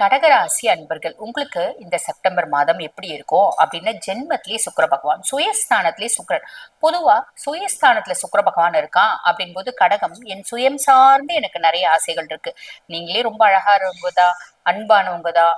கடகராசி அன்பர்கள் உங்களுக்கு இந்த செப்டம்பர் மாதம் எப்படி இருக்கும் அப்படின்னா ஜென்மத்திலேயே சுக்கர பகவான் சுயஸ்தானத்திலேயே சுக்கரன். பொதுவா சுயஸ்தானத்துல சுக்கர பகவான் இருக்கான் அப்படின்போது கடகம் என் சுயம் சார்ந்து எனக்கு நிறைய ஆசைகள் இருக்கு. நீங்களே ரொம்ப அழகா இருக்கவங்கதா அன்பானவங்கதா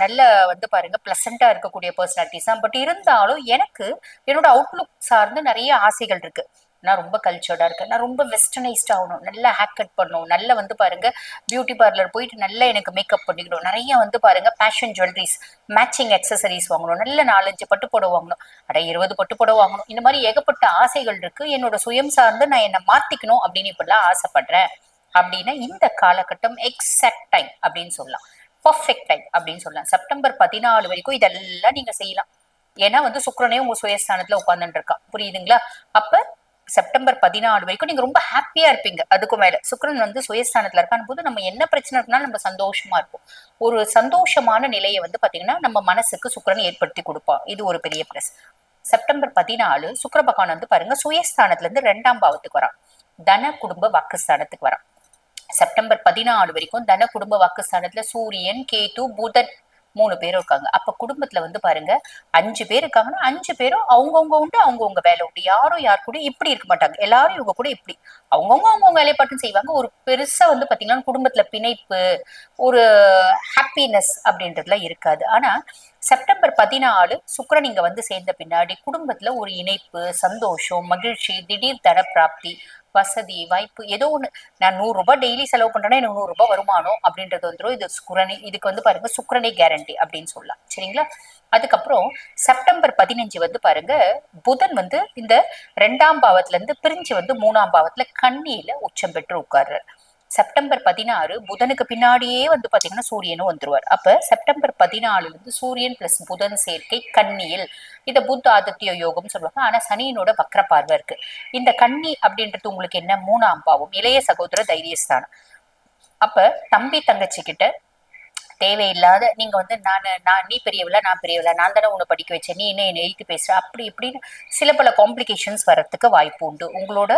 நல்ல வந்து பாருங்க பிளசண்டா இருக்கக்கூடிய பர்சனாலிட்டிஸ் தான். பட் இருந்தாலும் எனக்கு என்னோட அவுட்லுக் சார்ந்து நிறைய ஆசைகள் இருக்கு. நான் ரொம்ப கல்ச்சர்டா இருக்கேன். நான் ரொம்ப வெஸ்டர்னைஸ்ட் ஆகணும். நல்லா ஹேக் கட் பண்ணணும் நல்ல வந்து பாருங்க பியூட்டி பார்லர் போயிட்டு நல்லா எனக்கு மேக்கப் பண்ணிக்கணும். நிறைய வந்து பாருங்க ஃபேஷன் ஜுவல்லரிஸ் மேட்சிங் அக்சசரிஸ் வாங்கணும். நல்ல நாலஞ்சு பட்டு புடவை வாங்கணும். அட இருபது பட்டு புடவை வாங்கணும். இந்த மாதிரி ஏகப்பட்ட ஆசைகள் இருக்கு. என்னோட சுயம் சார்ந்து நான் என்னை மாத்திக்கணும் அப்படின்னு இப்படிலாம் ஆசைப்படுறேன். அப்படின்னா இந்த காலகட்டம் எக்ஸாக்ட் டைம் அப்படின்னு சொல்லலாம். பர்ஃபெக்ட் டைம் அப்படின்னு சொல்லலாம். செப்டம்பர் பதினாலு வரைக்கும் இதெல்லாம் நீங்க செய்யலாம். ஏன்னா வந்து சுக்கரனே உங்க சுயஸ்தானத்துல உட்காந்துட்டு இருக்கான். புரியுதுங்களா? அப்ப செப்டம்பர் பதினாலு வரைக்கும் நீங்க ரொம்ப ஹாப்பியா இருப்பீங்க. அதுக்கு மேல. சுக்கிரன் வந்து சுயஸ்தானத்துல இருக்கான் போது நம்ம என்ன பிரச்சனை இருக்குனாலும் நம்ம சந்தோஷமா இருப்போம். ஒரு சந்தோஷமான நிலையை வந்து பாத்தீங்கன்னா நம்ம மனசுக்கு சுக்கரன் ஏற்படுத்தி கொடுப்பான் இது ஒரு பெரிய பிளஸ் செப்டம்பர் பதினாலு சுக்கர பகவான் வந்து பாருங்க சுயஸ்தானத்துல இருந்து ரெண்டாம் பாவத்துக்கு வரான். தன குடும்ப வாக்குஸ்தானத்துக்கு வரான். செப்டம்பர் பதினாலு வரைக்கும் தன குடும்ப வாக்குஸ்தானத்துல சூரியன் கேது புதன் மூணு பேரும் இருக்காங்க. அப்ப குடும்பத்துல வந்து பாருங்க அஞ்சு பேர் இருக்காங்கன்னா அஞ்சு பேரும் அவங்கவுங்க உண்டு அவங்கவுங்க வேலை உண்டு. யாரும் யார் கூட இப்படி இருக்க மாட்டாங்க. எல்லாரும் இவங்க கூட இப்படி. அவங்கவுங்க அவங்கவுங்க வேலையை பாட்டு செய்வாங்க. ஒரு பெருசா வந்து பாத்தீங்கன்னா குடும்பத்துல பிணைப்பு ஒரு ஹாப்பினஸ் அப்படின்றதுலாம் இருக்காது. ஆனா செப்டம்பர் பதினாலு சுக்கரன் இங்க வந்து சேர்ந்த பின்னாடி குடும்பத்துல ஒரு இணைப்பு சந்தோஷம் மகிழ்ச்சி திடீர் தன பிராப்தி வசதி வாய்ப்பு ஏதோ ஒன்று நான் நூறு ரூபாய் டெய்லி செலவு பண்றேன்னா எனக்கு நூறு ரூபாய் வருமானம் அப்படின்றது வந்துடும் இது சுக்ரனி இதுக்கு வந்து பாருங்க சுக்கிரனே கேரண்டி அப்படின்னு சொல்லலாம். சரிங்களா? அதுக்கப்புறம் செப்டம்பர் பதினஞ்சு வந்து பாருங்க புதன் வந்து இந்த ரெண்டாம் பாவத்துல இருந்து பிரிஞ்சு வந்து மூணாம் பாவத்துல கண்ணியில உச்சம் பெற்று உட்கார்றாரு. செப்டம்பர் பதினாறு புதனுக்கு பின்னாடியே வந்து பாத்தீங்கன்னா சூரியனும் வந்துருவார். அப்ப செப்டம்பர் பதினாலுல இருந்து சூரியன் பிளஸ் புதன் சேர்க்கை கன்னியில். இத புத்த ஆதித்ய யோகம் சொல்லுவாங்க. ஆனா சனியினோட வக்ர பார்வை இருக்கு. இந்த கன்னி அப்படின்றது உங்களுக்கு என்ன? மூணாம் பாவம். இளைய சகோதர தைரியஸ்தானம். அப்ப தம்பி தங்கச்சி கிட்ட தேவையில்லாத நீங்க வந்து நான் நான் நீ பெரியவில்ல நான் பெரியவில்ல நான் தானே உன்னை படிக்க வச்சேன். நீ என்ன என்னை எழுத்து பேசுற? அப்படி இப்படின்னு சில பல காம்ப்ளிகேஷன்ஸ் வர்றதுக்கு வாய்ப்பு உண்டு. உங்களோட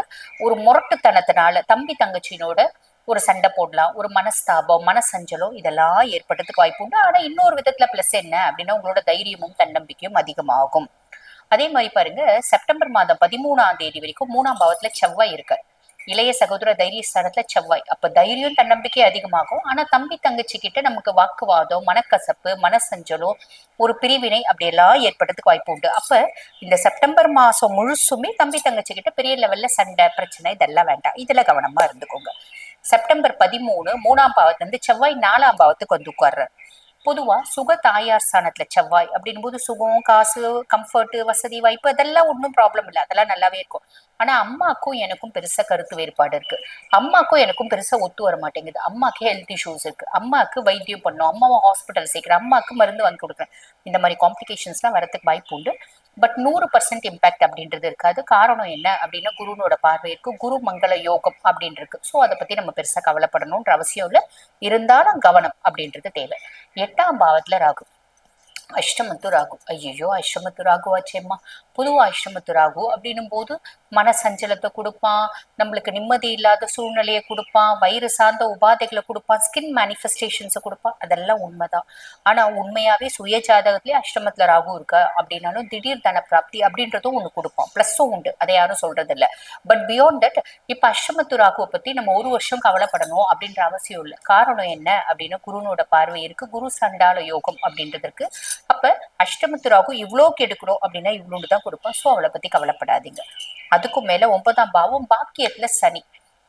ஒரு முரட்டுத்தனத்தினால தம்பி தங்கச்சியினோட ஒரு சண்டை போடலாம் ஒரு மனஸ்தாபம் மனசஞ்சலம் இதெல்லாம் ஏற்படுறதுக்கு வாய்ப்பு உண்டு. ஆனா இன்னொரு விதத்துல பிளஸ் என்ன அப்படின்னா உங்களோட தைரியமும் தன்னம்பிக்கையும் அதிகமாகும். அதே மாதிரி பாருங்க செப்டம்பர் மாதம் பதிமூணாம் தேதி வரைக்கும் மூணாம் பாவத்துல செவ்வாய் இருக்கு. இளைய சகோதர தைரிய ஸ்தானத்துல செவ்வாய். அப்ப தைரியம் தன்னம்பிக்கை அதிகமாகும். ஆனா தம்பி தங்கச்சி கிட்ட நமக்கு வாக்குவாதம் மனக்கசப்பு மனசஞ்சலம் ஒரு பிரிவினை அப்படியெல்லாம் ஏற்படுறதுக்கு வாய்ப்பு உண்டு. அப்ப இந்த செப்டம்பர் மாசம் முழுசுமே தம்பி தங்கச்சி கிட்ட பெரிய லெவல்ல சண்டை பிரச்சனை இதெல்லாம் வேண்டாம். இதுல கவனமா இருந்துக்கோங்க. செப்டம்பர் பதிமூணு மூணாம் பாவத்திலிருந்து செவ்வாய் நாலாம் பாவத்துக்கு வந்து உட்கார்றாரு. பொதுவா சுக தாயார் ஸ்தானத்துல செவ்வாய் அப்படின் போது சுகம் காசு கம்ஃபர்ட் வசதி வாய்ப்பு அதெல்லாம் ஒன்றும் ப்ராப்ளம் இல்லை. அதெல்லாம் நல்லாவே இருக்கும். ஆனா அம்மாக்கும் எனக்கும் பெருசா கருத்து வேறுபாடு இருக்கு. அம்மாக்கும் எனக்கும் பெருசா ஒத்து வர மாட்டேங்குது. அம்மாக்கு ஹெல்த் இஷ்யூஸ் இருக்கு. அம்மாக்கு வைத்தியம் பண்ணும் அம்மாவும் ஹாஸ்பிட்டல் சேர்க்கிறேன் அம்மாக்கு மருந்து வாங்கி கொடுக்குறேன் இந்த மாதிரி காம்ப்ளிகேஷன்ஸ்லாம் வரத்துக்கு வாய்ப்பு உண்டு. பட் நூறு பர்சன்ட் இம்பாக்ட் அப்படின்றது இருக்காது. காரணம் என்ன அப்படின்னா குருனோட பார்வை இருக்கு குரு மங்கள யோகம் அப்படின்னு இருக்கு ஸோ அதை பத்தி நம்ம பெருசா கவலைப்படணும்ன்ற அவசியம் இல்லை. இருந்தாலும் கவனம் அப்படின்றது தேவை. எட்டாம் பாவத்துல ராகு. அஷ்டமத்து ராகு ஐயோ அஷ்டமத்து ராகுவாச்சேம்மா பொதுவாக அஷ்டமத்து ராகு அப்படின்னும் போது மன சஞ்சலத்தை கொடுப்பான். நம்மளுக்கு நிம்மதி இல்லாத சூழ்நிலையை கொடுப்பான். வயிறு சார்ந்த உபாதைகளை கொடுப்பான். ஸ்கின் மேனிஃபெஸ்டேஷன்ஸை கொடுப்பான். அதெல்லாம் உண்மைதான். ஆனால் உண்மையாகவே சுய ஜாதகத்திலே அஷ்டமத்துல ராகு இருக்கா? அப்படின்னாலும் திடீர் தன பிராப்தி அப்படின்றதும் ஒன்று கொடுப்பான். ப்ளஸ்ஸும் உண்டு. அதை யாரும் சொல்றதில்ல. பட் பியாண்ட் தட் இப்போ அஷ்டமத்து ராகுவை பற்றி நம்ம ஒரு வருஷம் கவலைப்படணும் அப்படின்ற அவசியம் இல்லை. காரணம் என்ன? அப்படின்னா குருனோட பார்வை இருக்கு. குரு சண்டால யோகம் அப்படின்றதுக்கு அப்ப அஷ்டமத்து ராகு இவ்வளோ கெடுக்கணும் அப்படின்னா இவ்வளோன்னு தான் கொடுப்போம் ஸோ அவளை பத்தி கவலைப்படாதீங்க. அதுக்கும் மேல ஒன்பதாம் பாவம் பாக்கியத்துல சனி.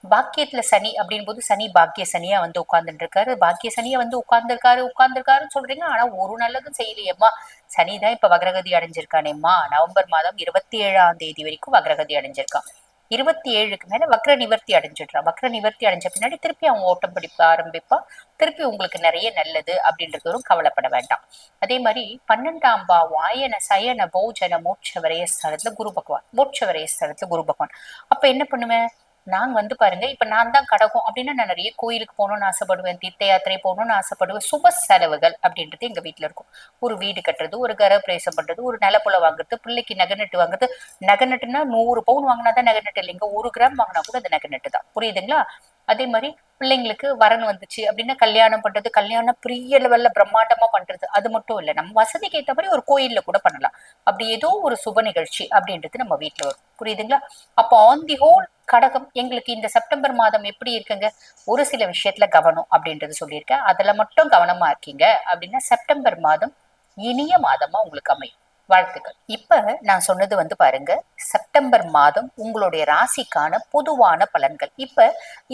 பாக்கியத்துல சனி அப்படின் போது சனி பாக்கிய சனியா வந்து உட்கார்ந்துட்டு இருக்காரு பாக்கிய சனியா வந்து உட்கார்ந்துருக்காரு உட்கார்ந்துருக்காருன்னு சொல்றீங்க. ஆனா ஒரு நல்லதும் செய்யலையேம்மா. சனி தான் இப்ப வக்ரகதி அடைஞ்சிருக்கானேம்மா. நவம்பர் மாதம் இருபத்தி ஏழாம் தேதி வரைக்கும் வக்ரகதி அடைஞ்சிருக்கான். இருபத்தி ஏழுக்கு மேல வக்ர நிவர்த்தி அடைஞ்சிடுறான் வக்ர நிவர்த்தி அடைஞ்ச பின்னாடி திருப்பி அவன் ஓட்டம் பிடிக்க ஆரம்பிப்பா. திருப்பி உங்களுக்கு நிறைய நல்லது அப்படின்றதும் கவலைப்பட வேண்டாம். அதே மாதிரி பன்னெண்டாம் பா வாயன சயன போஜன மோட்ச வரைய ஸ்தலத்துல குரு பகவான். மோட்ச வரைய ஸ்தலத்துல குரு பகவான். அப்ப என்ன பண்ணுவேன் நான் வந்து பாருங்க இப்ப நான் தான் கடகம் அப்படின்னா நான் நிறைய கோயிலுக்கு போகணும்னு ஆசைப்படுவேன் தீர்த்த யாத்திரை போகணும்னு ஆசைப்படுவேன். சுப செலவுகள் அப்படின்றது எங்க வீட்டுல இருக்கும். ஒரு வீடு கட்டுறது ஒரு கரப்பிரவேசம் பண்றது ஒரு நிலப்புல வாங்குறது பிள்ளைக்கு நகை நட்டு வாங்குறது. நகை நட்டுனா நூறு பவுன் வாங்கினா தான் நகை நட்டு இல்லைங்க. ஒரு கிராம் வாங்கினா கூட அது நகநட்டு தான். புரியுதுங்களா? அதே மாதிரி பிள்ளைங்களுக்கு வரன் வந்துச்சு அப்படின்னா கல்யாணம் பண்றது கல்யாணம் பெரிய லெவல்ல பிரம்மாண்டமா பண்றது. அது மட்டும் இல்லை நம்ம வசதிக்கு ஏற்ற மாதிரி ஒரு கோயில்ல கூட பண்ணலாம். அப்படி ஏதோ ஒரு சுப நிகழ்ச்சி அப்படின்றது நம்ம வீட்டுல வரும். புரியுதுங்களா? அப்போ ஆன் தி ஹோல் கடகம் எங்களுக்கு இந்த செப்டம்பர் மாதம் எப்படி இருக்குங்க? ஒரு சில விஷயத்துல கவனம் அப்படின்றது சொல்லியிருக்கேன். அதுல மட்டும் கவனமா இருக்கீங்க அப்படின்னா செப்டம்பர் மாதம் இனிய மாதமா உங்களுக்கு அமையும். வாழ்த்துக்கள். இப்ப நான் சொன்னது வந்து பாருங்க செப்டம்பர் மாதம் உங்களுடைய ராசிக்கான பொதுவான பலன்கள். இப்ப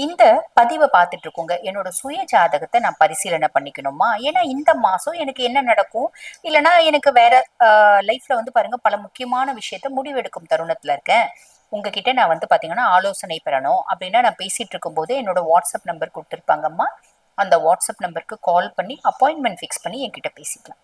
இந்த பதிவை பார்த்துட்டு இருக்கோங்க. என்னோட சுய ஜாதகத்தை நான் பரிசீலனை பண்ணிக்கணுமா? ஏன்னா இந்த மாசம் எனக்கு என்ன நடக்கும்? இல்லைன்னா எனக்கு வேற லைஃப்ல வந்து பாருங்க பல முக்கியமான விஷயத்த முடிவெடுக்கும் தருணத்துல இருக்கேன். உங்ககிட்ட நான் வந்து பாத்தீங்கன்னா ஆலோசனை பெறணும் அப்படின்னா நான் பேசிட்டு இருக்கும்போது என்னோட வாட்ஸ்அப் நம்பர் கொடுத்துருப்பாங்கம்மா. அந்த வாட்ஸ்அப் நம்பருக்கு கால் பண்ணி அப்பாயின்மெண்ட் ஃபிக்ஸ் பண்ணி என்கிட்ட பேசிக்கலாம்.